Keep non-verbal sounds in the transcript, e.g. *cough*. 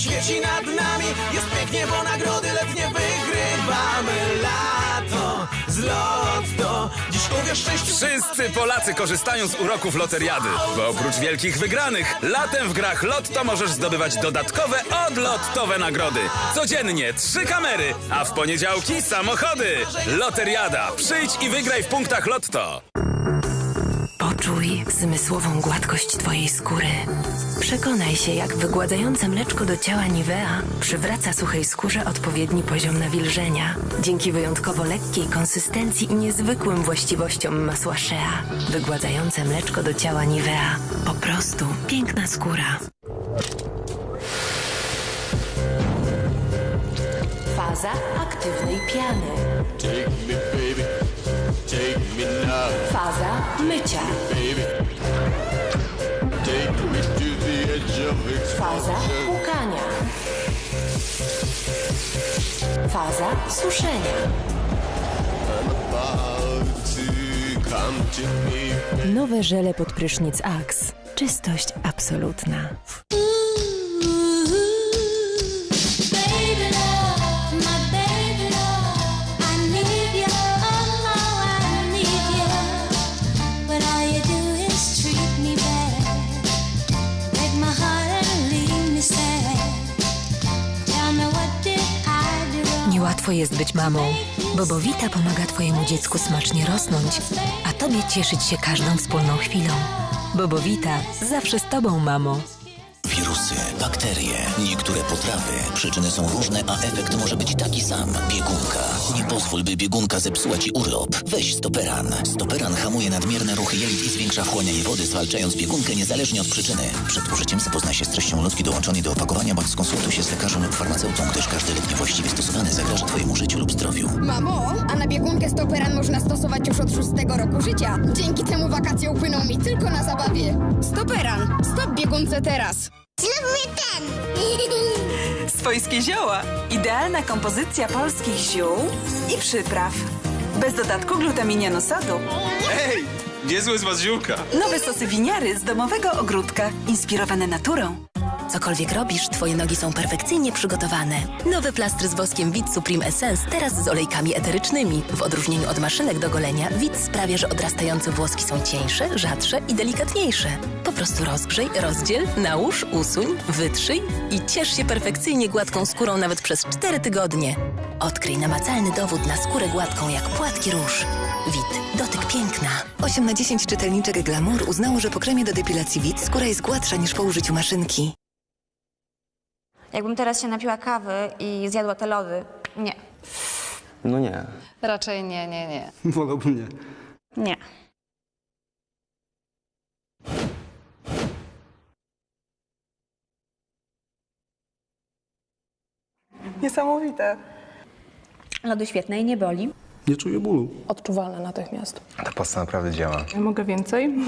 świeci nad nami. Jest pięknie, bo nagrody letnie wygrywamy. Lato z lotto. Dziś mówię szczęściu Wszyscy Polacy korzystają z uroków loteriady. Bo oprócz wielkich wygranych Latem w grach lotto możesz zdobywać dodatkowe odlottowe nagrody. Codziennie trzy kamery A w poniedziałki samochody. Loteriada. Przyjdź i wygraj w punktach lotto. Poczuj zmysłową gładkość Twojej skóry. Przekonaj się, jak wygładzające mleczko do ciała Nivea przywraca suchej skórze odpowiedni poziom nawilżenia. Dzięki wyjątkowo lekkiej konsystencji i niezwykłym właściwościom masła Shea. Wygładzające mleczko do ciała Nivea. Po prostu piękna skóra. Faza aktywnej piany. Mycia. Faza płukania. Faza suszenia. Nowe żele pod prysznic Axe. Czystość absolutna. Niełatwo jest być mamą. Bobowita pomaga Twojemu dziecku smacznie rosnąć, a Tobie cieszyć się każdą wspólną chwilą. Bobowita zawsze z Tobą, mamo. Wirusy, bakterie, niektóre potrawy. Przyczyny są różne, a efekt może być taki sam. Biegunka. Nie pozwól, by biegunka zepsuła ci urlop. Weź Stoperan. Stoperan hamuje nadmierne ruchy jelit i zwiększa wchłanianie wody, zwalczając biegunkę niezależnie od przyczyny. Przed użyciem zapoznaj się z treścią lotki dołączonej do opakowania, bądź skonsultuj się z lekarzem lub farmaceutą, gdyż każdy lek niewłaściwie stosowany zagraża Twojemu życiu lub zdrowiu. Mamo, a na biegunkę stoperan można stosować już od szóstego roku życia. Dzięki temu wakacje upłyną mi tylko na zabawie. Stoperan, stop biegunce teraz. Znowu ten! *laughs* Swojskie zioła. Idealna kompozycja polskich ziół i przypraw. Bez dodatku glutaminianu sodu. Ej, niezły z was ziółka. Nowe sosy winiary z domowego ogródka, inspirowane naturą. Cokolwiek robisz, Twoje nogi są perfekcyjnie przygotowane. Nowy plastr z woskiem Vit Supreme Essence teraz z olejkami eterycznymi. W odróżnieniu od maszynek do golenia, Vit sprawia, że odrastające włoski są cieńsze, rzadsze i delikatniejsze. Po prostu rozgrzej, rozdziel, nałóż, usuń, wytrzyj i ciesz się perfekcyjnie gładką skórą nawet przez 4 tygodnie. Odkryj namacalny dowód na skórę gładką jak płatki róż. Vit. Dotyk piękna. 8 na 10 czytelniczek Glamour uznało, że po kremie do depilacji Vit skóra jest gładsza niż po użyciu maszynki. Jakbym teraz się napiła kawy i zjadła te lody. Nie. No nie. Raczej nie, nie, nie. *laughs* Wolałbym nie. Nie. Niesamowite. Lody świetne i nie boli. Nie czuję bólu. Odczuwalne natychmiast. Ta pasta naprawdę działa. Mogę więcej? *laughs*